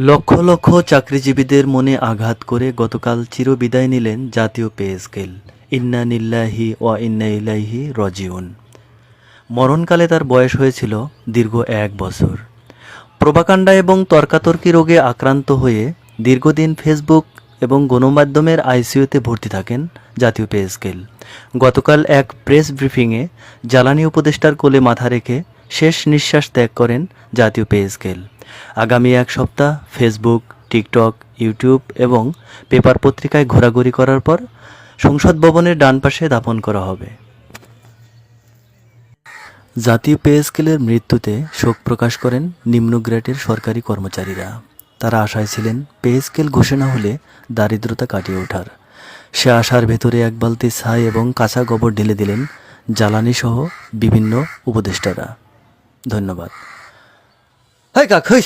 লক্ষ লক্ষ চাকরিজীবীদের মনে আঘাত করে গতকাল চিরবিদায় নিলেন জাতীয় পে স্কেল। ইন্না নিল্লাহি ও ইন্না রজিউন। মরণকালে তার বয়স হয়েছিল দীর্ঘ এক বছর। প্রবাকাণ্ডা এবং তর্কাতর্কি রোগে আক্রান্ত হয়ে দীর্ঘদিন ফেসবুক এবং গণমাধ্যমের আইসিইউতে ভর্তি থাকেন জাতীয় পে স্কেল। গতকাল এক প্রেস ব্রিফিংয়ে জ্বালানি উপদেষ্টার কোলে মাথা রেখে শেষ নিঃশ্বাস ত্যাগ করেন জাতীয় পে স্কেল। আগামী এক সপ্তাহ ফেসবুক টিকটক ইউটিউব এবং পেপার পত্রিকায় ঘোরাঘুরি করার পর সংসদ ভবনের ডান পাশে দাফন করা হবে। জাতীয় পে স্কেলের মৃত্যুতে শোক প্রকাশ করেন নিম্ন গ্রেডের সরকারি কর্মচারীরা। তারা আশায় ছিলেন পে স্কেল ঘোষণা হলে দারিদ্রতা কাটিয়ে ওঠার। সে আশার ভেতরে এক বালতি ছাই এবং কাঁচা গোবর ঢেলে দিলেন জ্বালানি সহ বিভিন্ন উপদেষ্টারা। ধন্যবাদ। 还敢可以。